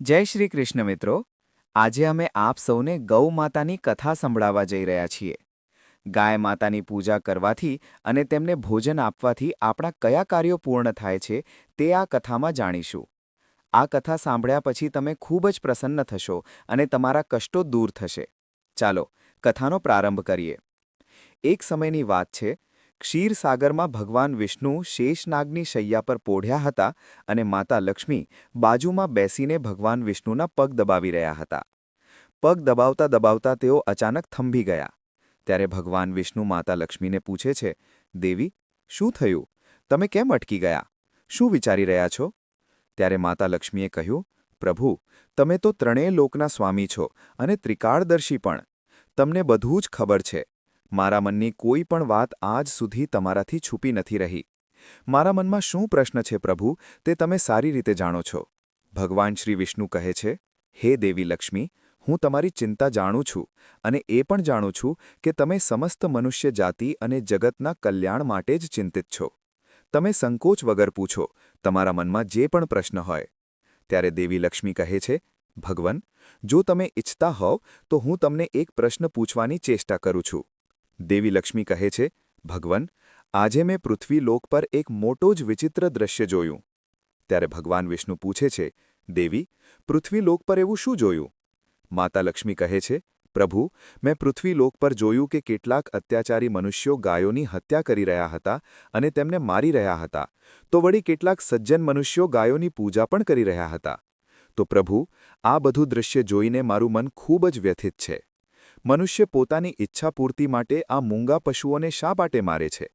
જય શ્રી કૃષ્ણ મિત્રો. આજે અમે આપ સૌને ગૌ માતાની કથા સંભળાવવા જઈ રહ્યા છીએ. ગાય માતાની પૂજા કરવાથી અને તેમને ભોજન આપવાથી આપણા કયા કાર્યો પૂર્ણ થાય છે તે આ કથામાં જાણીશું. આ કથા સાંભળ્યા પછી તમે ખૂબ જ પ્રસન્ન થશો અને તમારા કષ્ટો દૂર થશે. ચાલો, કથાનો પ્રારંભ કરીએ. એક સમયની વાત છે ક્ષીરસાગરમાં ભગવાન વિષ્ણુ શેષનાગની શૈયા પર પોઢ્યા હતા અને માતા લક્ષ્મી બાજુમાં બેસીને ભગવાન વિષ્ણુના પગ દબાવી રહ્યા હતા. પગ દબાવતા દબાવતા તેઓ અચાનક થંભી ગયા. ત્યારે ભગવાન વિષ્ણુ માતા લક્ષ્મીને પૂછે છે, દેવી, શું થયું? તમે કેમ અટકી ગયા? શું વિચારી રહ્યા છો? ત્યારે માતા લક્ષ્મીએ કહ્યું, પ્રભુ, તમે તો ત્રણેય લોકના સ્વામી છો અને ત્રિકાળદર્શી પણ. તમને બધું જ ખબર છે. મારા મનની કોઈ પણ વાત આજ સુધી તમારાથી છૂપી નથી રહી. મારા મનમાં શું પ્રશ્ન છે પ્રભુ, તે તમે સારી રીતે જાણો છો. ભગવાન શ્રી વિષ્ણુ કહે છે, હે દેવી લક્ષ્મી, હું તમારી ચિંતા જાણું છું અને એ પણ જાણું છું કે તમે સમસ્ત મનુષ્ય જાતિ અને જગતના કલ્યાણ માટે જ ચિંતિત છો. તમે સંકોચ વગર પૂછો, તમારા મનમાં જે પણ પ્રશ્ન હોય. ત્યારે દેવી લક્ષ્મી કહે છે, ભગવન, જો તમે ઇચ્છતા હોવ, તો હું તમને એક પ્રશ્ન પૂછવાની ચેષ્ટા કરું છું. દેવી લક્ષ્મી કહે છે, ભગવન, આજે મેં પૃથ્વીલોક પર એક મોટો જ વિચિત્ર દ્રશ્ય જોયું. ત્યારે ભગવાન વિષ્ણુ પૂછે છે, દેવી, પૃથ્વીલોક પર એવું શું જોયું? માતા લક્ષ્મી કહે છે, પ્રભુ, મેં પૃથ્વીલોક પર જોયું કે કેટલાક અત્યાચારી મનુષ્યો ગાયોની હત્યા કરી રહ્યા હતા અને તેમને મારી રહ્યા હતા. તો વળી કેટલાક સજ્જન મનુષ્યો ગાયોની પૂજા પણ કરી રહ્યા હતા. તો પ્રભુ, આ બધું દૃશ્ય જોઈને મારું મન ખૂબ જ વ્યથિત છે. મનુષ્ય પોતાની ઈચ્છા પૂર્તિ માટે આ મૂંગા પશુઓને શા માટે મારે છે?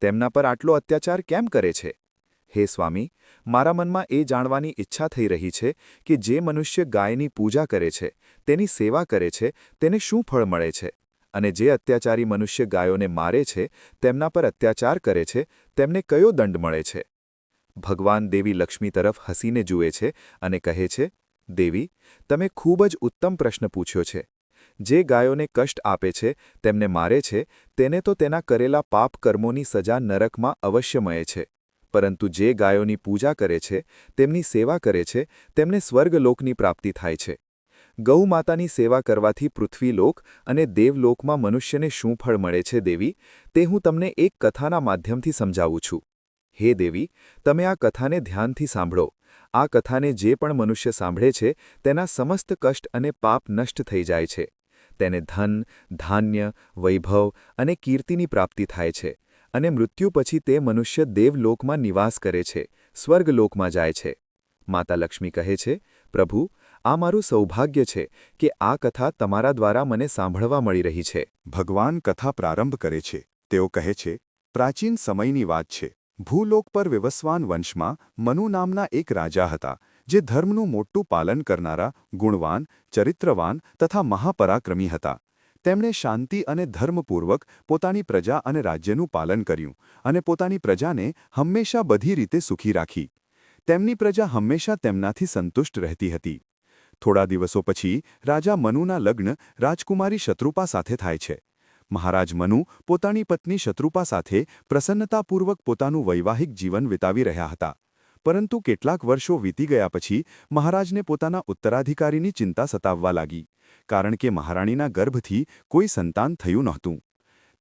તેમના પર આટલો અત્યાચાર કેમ કરે છે? હે સ્વામી, મારા મનમાં એ જાણવાની ઈચ્છા થઈ રહી છે કે જે મનુષ્ય ગાયની પૂજા કરે છે, તેની સેવા કરે છે, તેને શું ફળ મળે છે? અને જે અત્યાચારી મનુષ્ય ગાયોને મારે છે, તેમના પર અત્યાચાર કરે છે, તેમને કયો દંડ મળે છે? ભગવાન દેવી લક્ષ્મી તરફ હસીને જુએ છે અને કહે છે, દેવી, તમે ખૂબ જ ઉત્તમ પ્રશ્ન પૂછ્યો છે. જે ગાયોને કષ્ટ આપે છે, તેમને મારે છે, તેને તો તેના કરેલા પાપ કર્મોની સજા નરકમાં અવશ્ય મળે છે. પરંતુ જે ગાયોની પૂજા કરે છે, તેમની સેવા કરે છે, તેમને સ્વર્ગલોકની પ્રાપ્તિ થાય છે. ગૌમાતાની સેવા કરવાથી પૃથ્વીલોક અને દેવલોકમાં મનુષ્યને શું ફળ મળે છે, દેવી? તે હું તમને એક કથાના માધ્યમથી સમજાવું છું. હે દેવી, તમે આ કથાને ધ્યાનથી સાંભળો. આ કથાને જે પણ મનુષ્ય સાંભળે છે, તેના સમસ્ત કષ્ટ અને પાપ નષ્ટ થઈ જાય છે. તેને ધન, ધાન્ય, વૈભવ અને કીર્તિની પ્રાપ્તિ થાય છે અને મૃત્યુ પછી તે મનુષ્ય દેવલોકમાં નિવાસ કરે છે, સ્વર્ગલોકમાં જાય છે. માતા લક્ષ્મી કહે છે, પ્રભુ, આ મારું સૌભાગ્ય છે કે આ કથા તમારા દ્વારા મને સાંભળવા મળી રહી છે. ભગવાન કથા પ્રારંભ કરે છે. તેઓ કહે છે, પ્રાચીન સમયની વાત છે. ભૂલોક પર વિવસ્વાન વંશમાં મનુ નામના એક રાજા હતા. જે ધર્મનું મોટું પાલન કરનારા, ગુણવાન, ચરિત્રવાન તથા મહાપરાક્રમી હતા. તેમણે શાંતિ અને ધર્મપૂર્વક પોતાની પ્રજા અને રાજ્યનું પાલન કર્યું અને પોતાની પ્રજાને હંમેશા બધી રીતે સુખી રાખી. તેમની પ્રજા હંમેશા તેમનાથી સંતુષ્ટ રહેતી હતી. થોડા દિવસો પછી રાજા મનુના લગ્ન રાજકુમારી શત્રુપા સાથે થાય છે. મહારાજ મનુ પોતાની પત્ની શત્રુપા સાથે પ્રસન્નતાપૂર્વક પોતાનું વૈવાહિક જીવન વિતાવી રહ્યા હતા. પરંતુ કેટલાક વર્ષો વીતી ગયા પછી મહારાજને પોતાના ઉત્તરાધિકારીની ચિંતા સતાવવા લાગી, કારણ કે મહારાણીના ગર્ભથી કોઈ સંતાન થયું નહોતું.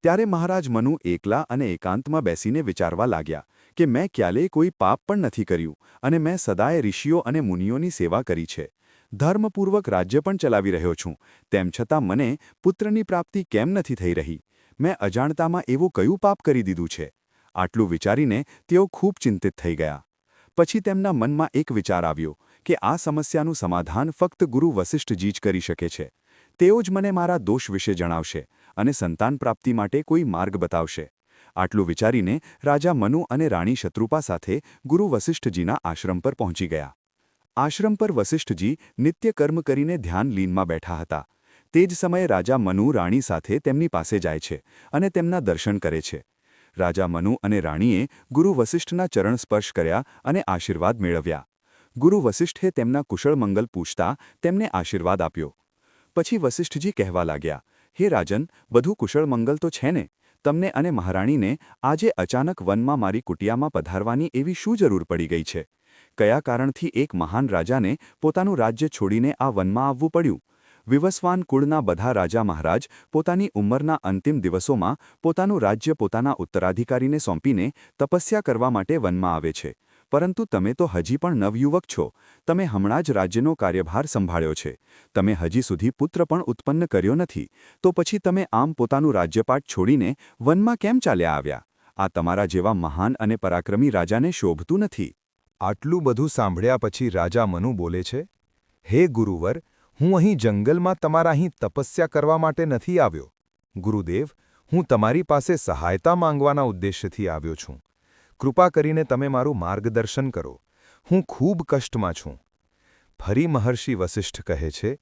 ત્યારે મહારાજ મનુ એકલા અને એકાંતમાં બેસીને વિચારવા લાગ્યા કે મેં ક્યારેય કોઈ પાપ પણ નથી કર્યું અને મેં સદાય ઋષિઓ અને મુનિઓની સેવા કરી છે. ધર્મપૂર્વક રાજ્ય પણ ચલાવી રહ્યો છું, તેમ છતાં મને પુત્રની પ્રાપ્તિ કેમ નથી થઈ રહી? મેં અજાણતામાં એવું કયું પાપ કરી દીધું છે? આટલું વિચારીને તેઓ ખૂબ ચિંતિત થઈ ગયા. પછી તેમના મનમાં એક વિચાર આવ્યો કે આ સમસ્યાનું સમાધાન ફક્ત ગુરુ વસિષ્ઠજી જ કરી શકે છે. તેઓ જ મને મારા દોષ વિશે જણાવશે અને સંતાન પ્રાપ્તિ માટે કોઈ માર્ગ બતાવશે. આટલું વિચારીને રાજા મનુ અને રાણી શત્રુપા સાથે ગુરુ વસિષ્ઠજીના આશ્રમ પર પહોંચી ગયા. આશ્રમ પર વસિષ્ઠજી નિત્ય કર્મ કરીને ધ્યાન લીનમાં બેઠા હતા. તે જ સમયે રાજા મનુ રાણી સાથે તેમની પાસે જાય છે અને તેમના દર્શન કરે છે. રાજા મનુ અને રાણીએ ગુરુ વસિષ્ઠના ચરણ સ્પર્શ કર્યા અને આશીર્વાદ મેળવ્યા. ગુરુ વસિષ્ઠે તેમના કુશળ મંગલ પૂછતા તેમને આશીર્વાદ આપ્યો. પછી વસિષ્ઠજી કહેવા લાગ્યા, હે રાજન, બધું કુશળ મંગલ તો છે ને? તમને અને મહારાણીને આજે અચાનક વનમાં મારી કુટિયામાં પધારવાની એવી શું જરૂર પડી ગઈ છે? કયા કારણથી એક મહાન રાજાને પોતાનું રાજ્ય છોડીને આ વનમાં આવવું પડ્યું? વિવસ્વાન કુળના બધા રાજા મહારાજ પોતાની ઉંમરના અંતિમ દિવસોમાં પોતાનું રાજ્ય પોતાના ઉત્તરાધિકારીને સોંપીને તપસ્યા કરવા માટે વનમાં આવે છે. પરંતુ તમે તો હજી પણ નવયુવક છો. તમે હમણાં જ રાજ્યનો કાર્યભાર સંભાળ્યો છે. તમે હજી સુધી પુત્ર પણ ઉત્પન્ન કર્યો નથી. તો પછી તમે આમ પોતાનું રાજ્યપાટ છોડીને વનમાં કેમ ચાલ્યા આવ્યા? આ તમારા જેવા મહાન અને પરાક્રમી રાજાને શોભતું નથી. આટલું બધું સાંભળ્યા પછી રાજા મનુ બોલે છે, હે ગુરુવર હું અહીં જંગલમાં તમારા અહીં તપસ્યા કરવા માટે નથી આવ્યો. ગુરુદેવ, હું તમારી પાસે સહાયતા માંગવાના ઉદ્દેશ્યથી આવ્યો છું. કૃપા કરીને તમે મારું માર્ગદર્શન કરો. હું ખૂબ કષ્ટમાં છું. ફરી મહર્ષિ વસિષ્ઠ કહે છે,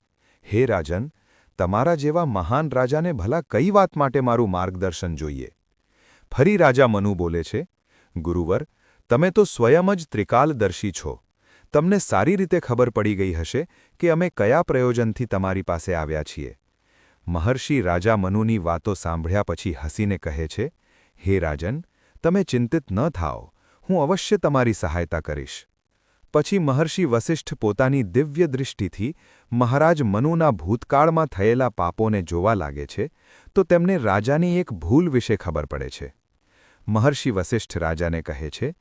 હે રાજન, તમારા જેવા મહાન રાજાને ભલા કઈ વાત માટે મારું માર્ગદર્શન જોઈએ? ફરી રાજા મનુ બોલે છે, ગુરુવર, તમે તો સ્વયં જ ત્રિકાલદર્શી છો. તમને સારી રીતે ખબર પડી ગઈ હશે કે અમે કયા પ્રયોજનથી તમારી પાસે આવ્યા છીએ. મહર્ષિ રાજા મનુની વાતો સાંભળ્યા પછી હસીને કહે છે, હે રાજન, તમે ચિંતિત ન થાઓ, હું અવશ્ય તમારી સહાયતા કરીશ. પછી મહર્ષિ વસિષ્ઠ પોતાની દિવ્ય દૃષ્ટિથી મહારાજ મનુના ભૂતકાળમાં થયેલા પાપોને જોવા લાગે છે, તો તેમને રાજાની એક ભૂલ વિશે ખબર પડે છે. મહર્ષિ વસિષ્ઠ રાજાને કહે છે,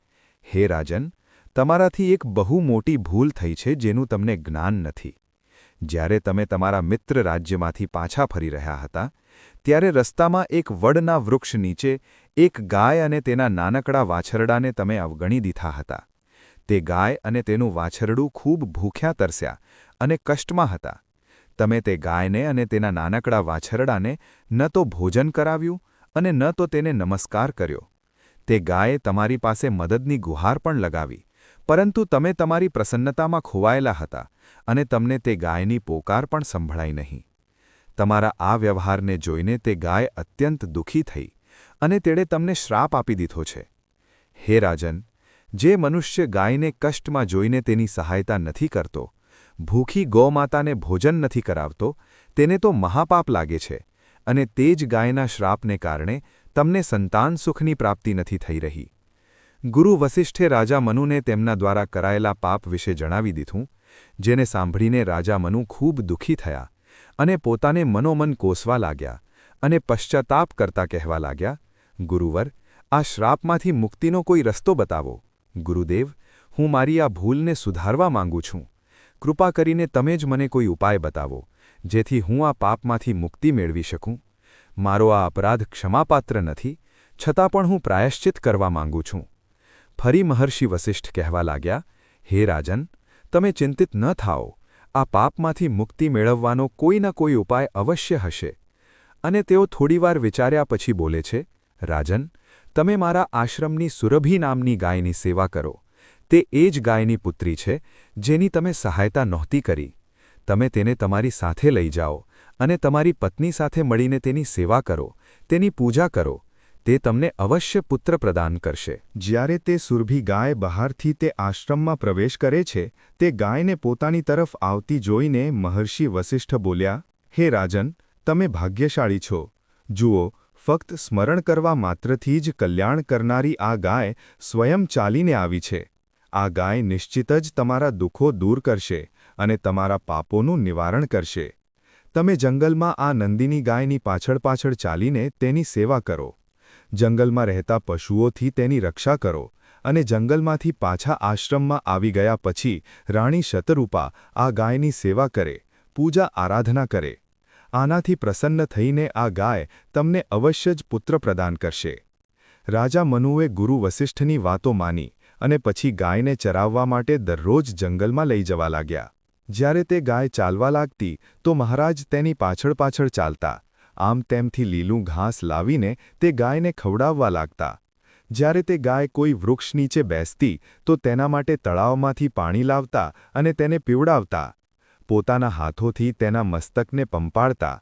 હે રાજન તમારાથી એક બહુ મોટી ભૂલ થઈ છે જેનું તમને જ્ઞાન નથી. જ્યારે તમે તમારા મિત્ર રાજ્યમાંથી પાછા ફરી રહ્યા હતા, ત્યારે રસ્તામાં એક વડના વૃક્ષ નીચે એક ગાય અને તેના નાનકડા વાછરડાને તમે અવગણી દીધા હતા. તે ગાય અને તેનું વાછરડું ખૂબ ભૂખ્યા તરસ્યા અને કષ્ટમાં હતા. તમે તે ગાયને અને તેના નાનકડા વાછરડાને ન તો ભોજન કરાવ્યું અને ન તો તેને નમસ્કાર કર્યો. તે ગાયે તમારી પાસે મદદની ગુહાર પણ લગાવી. પરંતુ તમે તમારી પ્રસન્નતામાં ખોવાયેલા હતા અને તમને તે ગાયની પોકાર પણ સંભળાઈ નહીં. તમારા આ વ્યવહારને જોઈને તે ગાય અત્યંત દુઃખી થઈ અને તેણે તમને શ્રાપ આપી દીધો છે. હે રાજન, જે મનુષ્ય ગાયને કષ્ટમાં જોઈને તેની સહાયતા નથી કરતો, ભૂખી ગૌમાતાને ભોજન નથી કરાવતો, તેને તો મહાપાપ લાગે છે અને તે જ ગાયના શ્રાપને કારણે તમને સંતાન સુખની પ્રાપ્તિ નથી થઈ રહી. ગુરુ વસિષ્ઠે રાજા મનુને તેમના દ્વારા કરાયેલા પાપ વિશે જણાવી દીધું, જેને સાંભળીને રાજા મનુ ખૂબ દુઃખી થયા અને પોતાને મનોમન કોસવા લાગ્યા અને પશ્ચાતાપ કરતા કહેવા લાગ્યા, ગુરુવર, આ શ્રાપમાંથી મુક્તિનો કોઈ રસ્તો બતાવો. ગુરુદેવ, હું મારી આ ભૂલને સુધારવા માંગુ છું. કૃપા કરીને તમે જ મને કોઈ ઉપાય બતાવો, જેથી હું આ પાપમાંથી મુક્તિ મેળવી શકું. મારો આ અપરાધ ક્ષમાપાત્ર નથી, છતાં પણ હું પ્રાયશ્ચિત કરવા માંગુ છું. ફરી મહર્ષિ વસિષ્ઠ કહેવા લાગ્યા, હે રાજન, તમે ચિંતિત ન થાઓ. આ પાપમાંથી મુક્તિ મેળવવાનો કોઈ ના કોઈ ઉપાય અવશ્ય હશે. અને તેઓ થોડીવાર વિચાર્યા પછી બોલે છે, રાજન, તમે મારા આશ્રમની સુરભી નામની ગાયની સેવા કરો. તે એ જ ગાયની પુત્રી છે, જેની તમે સહાયતા નહોતી કરી. તમે તેને તમારી સાથે લઈ જાઓ અને તમારી પત્ની સાથે મળીને તેની સેવા કરો, તેની પૂજા કરો. તે તમને અવશ્ય પુત્ર પ્રદાન કરશે. જ્યારે તે સુરભી ગાય બહારથી તે આશ્રમમાં પ્રવેશ કરે છે, તે ગાયને પોતાની તરફ આવતી જોઈને મહર્ષિ વસિષ્ઠ બોલ્યા, હે રાજન, તમે ભાગ્યશાળી છો. જુઓ, ફક્ત સ્મરણ કરવા માત્રથી જ કલ્યાણ કરનારી આ ગાય સ્વયં ચાલીને આવી છે. આ ગાય નિશ્ચિત જ તમારા દુઃખો દૂર કરશે અને તમારા પાપોનું નિવારણ કરશે. તમે જંગલમાં આ નંદિની ગાયની પાછળ પાછળ ચાલીને તેની સેવા કરો. જંગલમાં રહેતા પશુઓથી તેની રક્ષા કરો અને જંગલમાંથી પાછા આશ્રમમાં આવી ગયા પછી રાણી શતરૂપા આ ગાયની સેવા કરે, પૂજા આરાધના કરે. આનાથી પ્રસન્ન થઈને આ ગાય તમને અવશ્ય જ પુત્ર પ્રદાન કરશે. રાજા મનુએ ગુરુ વસિષ્ઠની વાતો માની અને પછી ગાયને ચરાવવા માટે દરરોજ જંગલમાં લઈ જવા લાગ્યા. જ્યારે તે ગાય ચાલવા લાગતી તો મહારાજ તેની પાછળ પાછળ ચાલતા આમ તેમથી લીલું ઘાસ લાવીને તે ગાયને ખવડાવવા લાગતા. જ્યારે તે ગાય કોઈ વૃક્ષ નીચે બેસતી, તો તેના માટે તળાવમાંથી પાણી લાવતા અને તેને પીવડાવતા. પોતાના હાથોથી તેના મસ્તકને પંપાડતા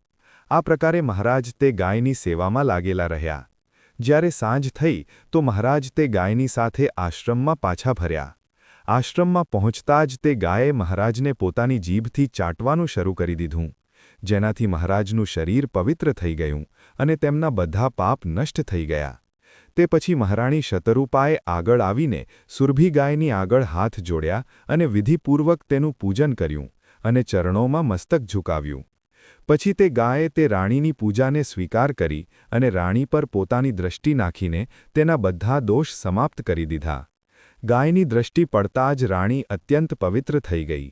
આ પ્રકારે મહારાજ તે ગાયની સેવામાં લાગેલા રહ્યા. જ્યારે સાંજ થઈ, તો મહારાજ તે ગાયની સાથે આશ્રમમાં પાછા ફર્યા. આશ્રમમાં પહોંચતા જ તે ગાયે મહારાજને પોતાની જીભથી ચાટવાનું શરૂ કરી દીધું. જેનાથી મહારાજનું શરીર પવિત્ર થઈ ગયું અને તેમના બધા પાપ નષ્ટ થઈ ગયા. તે પછી મહારાણી શતરૂપાએ આગળ આવીને સુરભી ગાયની આગળ હાથ જોડ્યા અને વિધિપૂર્વક તેનું પૂજન કર્યું અને ચરણોમાં મસ્તક ઝુકાવ્યું. પછી તે ગાયે તે રાણીની પૂજાને સ્વીકાર કરી અને રાણી પર પોતાની દ્રષ્ટિ નાખીને તેના બધા દોષ સમાપ્ત કરી દીધા. ગાયની દ્રષ્ટિ પડતા જ રાણી અત્યંત પવિત્ર થઈ ગઈ.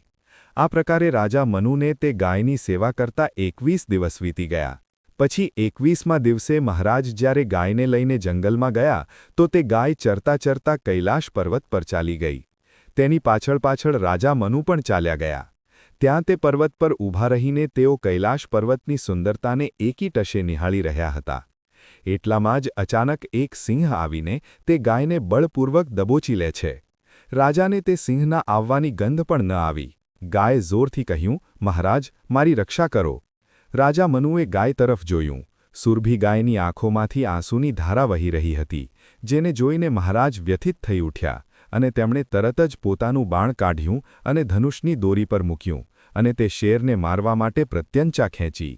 આ પ્રકારે રાજા મનુને તે ગાયની સેવા કરતા એકવીસ દિવસ વીતી ગયા. પછી એકવીસમા દિવસે મહારાજ જ્યારે ગાયને લઈને જંગલમાં ગયા, તો તે ગાય ચરતા ચરતા કૈલાશ પર્વત પર ચાલી ગઈ. તેની પાછળ પાછળ રાજા મનુ પણ ચાલ્યા ગયા. ત્યાં તે પર્વત પર ઊભા રહીને તેઓ કૈલાશ પર્વતની સુંદરતાને એકી ટશે નિહાળી રહ્યા હતા. એટલામાં જ અચાનક એક સિંહ આવીને તે ગાયને બળપૂર્વક દબોચી લે છે. રાજાને તે સિંહના આવવાની ગંધ પણ ન આવી. ગાયે જોરથી કહ્યું, મહારાજ, મારી રક્ષા કરો. રાજા મનુએ ગાય તરફ જોયું. સુરભી ગાયની આંખોમાંથી આંસુની ધારા વહી રહી હતી, જેને જોઈને મહારાજ વ્યથિત થઈ ઉઠ્યા અને તેમણે તરત જ પોતાનું બાણ કાઢ્યું અને ધનુષની દોરી પર મૂક્યું અને તે શેરને મારવા માટે પ્રત્યંચા ખેંચી.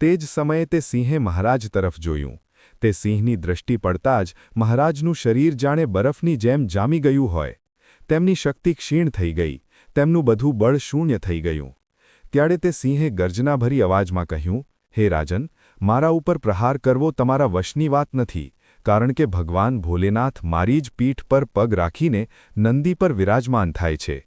તે જ સમયે તે સિંહે મહારાજ તરફ જોયું. તે સિંહની દૃષ્ટિ પડતા જ મહારાજનું શરીર જાણે બરફની જેમ જામી ગયું હોય. તેમની શક્તિ ક્ષીણ થઈ ગઈ તેમનું બધું બળ શૂન્ય થઈ ગયું. ત્યારે તે સિંહે ગર્જનાભરી અવાજમાં કહ્યું, હે રાજન, મારા ઉપર પ્રહાર કરવો તમારા વશની વાત નથી, કારણ કે ભગવાન ભોલેનાથ મારી જ પીઠ પર પગ રાખીને નંદી પર વિરાજમાન થાય છે.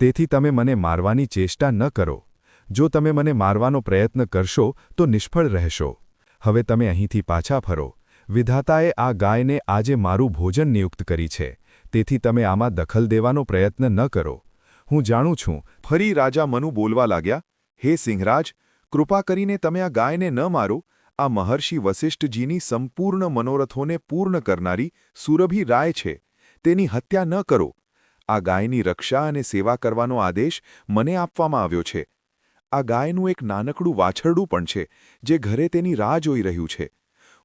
તેથી તમે મને મારવાની ચેષ્ટા ન કરો. જો તમે મને મારવાનો પ્રયત્ન કરશો, તો નિષ્ફળ રહેશો. હવે તમે અહીંથી પાછા ફરો. વિધાતાએ આ ગાયને આજે મારું ભોજન નિયુક્ત કરી છે. તેથી તમે આમાં દખલ દેવાનો પ્રયત્ન ન કરો. હું જાણું છું. ફરી રાજા મનુ બોલવા લાગ્યા, હે સિંહરાજ, કૃપા કરીને તમે આ ગાયને ન મારો. આ મહર્ષિ વસિષ્ઠજીની સંપૂર્ણ મનોરથોને પૂર્ણ કરનારી સુરભી રાય છે. તેની હત્યા ન કરો. આ ગાયની રક્ષા અને સેવા કરવાનો આદેશ મને આપવામાં આવ્યો છે. આ ગાયનું એક નાનકડું વાછરડું પણ છે, જે ઘરે તેની રાહ જોઈ રહ્યું છે.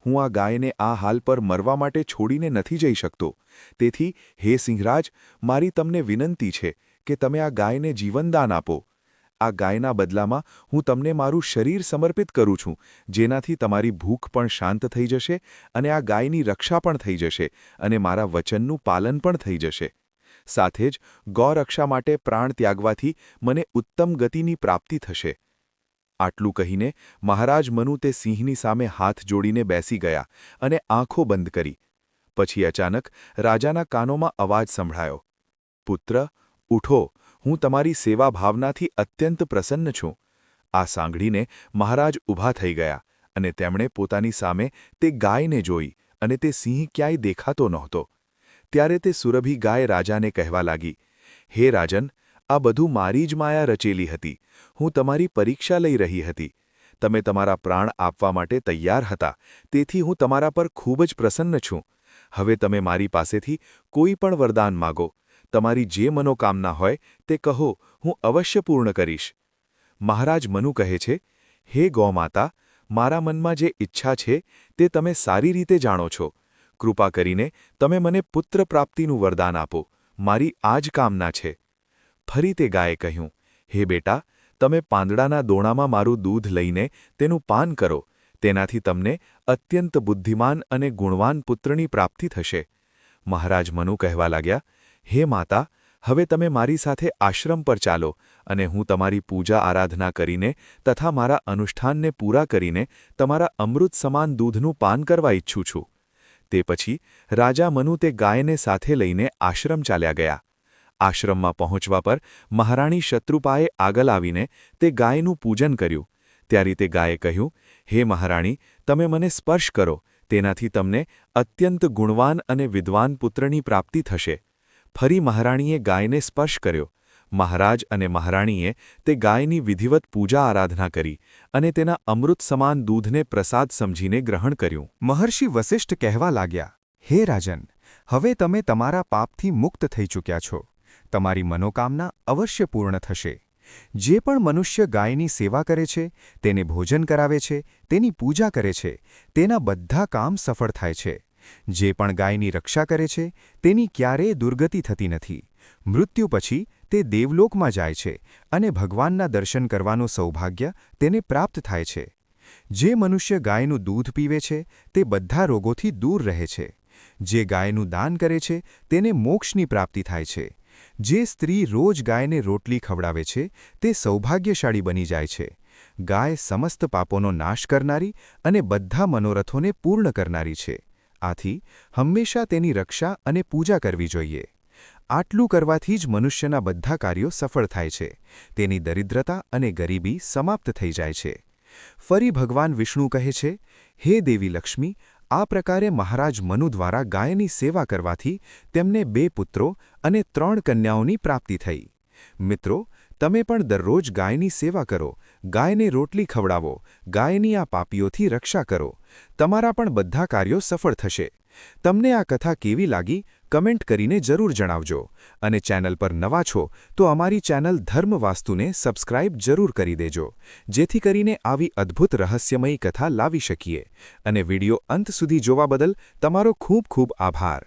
હું આ ગાયને આ હાલ પર મરવા માટે છોડીને નથી જઈ શકતો. તેથી, હે સિંહરાજ, મારી તમને વિનંતી છે કે તમે આ ગાયને જીવનદાન આપો. આ ગાયના બદલામાં હું તમને મારું શરીર સમર્પિત કરું છું, જેનાથી તમારી ભૂખ પણ શાંત થઈ જશે અને આ ગાયની રક્ષા પણ થઈ જશે અને મારા વચનનું પાલન પણ થઈ જશે. સાથે જ ગૌરક્ષા માટે પ્રાણ ત્યાગવાથી મને ઉત્તમ ગતિની પ્રાપ્તિ થશે. આટલું કહીને મહારાજ મનુ તે સિંહની સામે હાથ જોડીને બેસી ગયા અને આંખો બંધ કરી. પછી અચાનક રાજાના કાનોમાં અવાજ સંભળાયો. પુત્ર ઉઠો, હું તમારી સેવા ભાવનાથી અત્યંત પ્રસન્ન છું. આ સાંભળીને મહારાજ ઊભા થઈ ગયા અને તેમણે પોતાની સામે તે ગાયને જોઈ અને તે સિંહ ક્યાંય દેખાતો નહોતો. ત્યારે તે સુરભી ગાય રાજાને કહેવા લાગી, હે રાજન, આ બધું મારી જ માયા રચેલી હતી. હું તમારી પરીક્ષા લઈ રહી હતી. તમે તમારા પ્રાણ આપવા માટે તૈયાર હતા. તેથી હું તમારા પર ખૂબ જ પ્રસન્ન છું. હવે તમે મારી પાસેથી કોઈ પણ વરદાન માગો. તમારી જે મનોકામના હોય તે કહો, હું અવશ્ય પૂર્ણ કરીશ. મહારાજ મનુ કહે છે, હે ગૌમાતા, મારા મનમાં જે ઈચ્છા છે તે તમે સારી રીતે જાણો છો. કૃપા કરીને તમે મને પુત્ર પ્રાપ્તિનું વરદાન આપો. મારી આ જ કામના છે. ફરી તે ગાયે કહ્યું, હે બેટા, તમે પાંદડાના દોણામાં મારું દૂધ લઈને તેનું પાન કરો. તેનાથી તમને અત્યંત બુદ્ધિમાન અને ગુણવાન પુત્રની પ્રાપ્તિ થશે. મહારાજ મનુ કહેવા લાગ્યા હે માતા, હવે તમે મારી સાથે આશ્રમ પર ચાલો અને હું તમારી પૂજા આરાધના કરીને તથા મારા અનુષ્ઠાનને પૂરા કરીને તમારા અમૃત સમાન દૂધનું પાન કરવા ઈચ્છું છું. તે પછી રાજા મનુ તે ગાયને સાથે લઈને આશ્રમ ચાલ્યા ગયા. આશ્રમમાં પહોંચવા પર મહારાણી શત્રુપાએ આગળ આવીને તે ગાયનું પૂજન કર્યું. ત્યારે તે ગાયે કહ્યું, હે મહારાણી, તમે મને સ્પર્શ કરો, તેનાથી તમને અત્યંત ગુણવાન અને વિદ્વાન પુત્રની પ્રાપ્તિ થશે. ફરી મહારાણીએ ગાયને સ્પર્શ કર્યો. મહારાજ અને મહારાણીએ તે ગાયની વિધિવત પૂજા આરાધના કરી અને તેના અમૃત સમાન દૂધને પ્રસાદ સમજીને ગ્રહણ કર્યું. મહર્ષિ વસિષ્ઠ કહેવા લાગ્યા, હે રાજન, હવે તમે તમારા પાપથી મુક્ત થઈ ચૂક્યા છો. તમારી મનોકામના અવશ્ય પૂર્ણ થશે. જે પણ મનુષ્ય ગાયની સેવા કરે છે, તેને ભોજન કરાવે છે, તેની પૂજા કરે છે, તેના બધા કામ સફળ થાય છે. જે પણ ગાયની રક્ષા કરે છે, તેની ક્યારેય દુર્ગતિ થતી નથી. મૃત્યુ પછી તે દેવલોકમાં જાય છે અને ભગવાનના દર્શન કરવાનું સૌભાગ્ય તેને પ્રાપ્ત થાય છે. જે મનુષ્ય ગાયનું દૂધ પીવે છે, તે બધા રોગોથી દૂર રહે છે. જે ગાયનું દાન કરે છે, તેને મોક્ષની પ્રાપ્તિ થાય છે. જે સ્ત્રી રોજ ગાયને રોટલી ખવડાવે છે, તે સૌભાગ્યશાળી બની જાય છે. ગાય સમસ્ત પાપોનો નાશ કરનારી અને બધા મનોરથોને પૂર્ણ કરનારી છે. આથી હંમેશા તેની રક્ષા અને પૂજા કરવી જોઈએ. આટલું કરવાથી જ મનુષ્યના બધા કાર્યો સફળ થાય છે. તેની દરિદ્રતા અને ગરીબી સમાપ્ત થઈ જાય છે. ફરી ભગવાન વિષ્ણુ કહે છે, હે દેવી લક્ષ્મી, આ પ્રકારે મહારાજ મનુ દ્વારા ગાયની સેવા કરવાથી તેમને બે પુત્રો અને ત્રણ કન્યાઓની પ્રાપ્તિ થઈ. મિત્રો, તમે પણ દરરોજ ગાયની સેવા કરો ગાયને રોટલી ખવડાવો, ગાયની આ પાપીઓથી રક્ષા કરો. તમારા પણ બધા કાર્યો સફળ થશે. તમને આ કથા કેવી લાગી, કમેન્ટ કરીને જરૂર જણાવજો. અને ચેનલ પર નવા છો, તો અમારી ચેનલ ધર્મ વાસ્તુને સબસ્ક્રાઇબ જરૂર કરી દેજો. જેથી કરીને આવી અદ્ભુત રહસ્યમયી કથા લાવી શકીએ. અને વિડિયો અંત સુધી જોવા બદલ તમારો ખૂબ ખૂબ આભાર.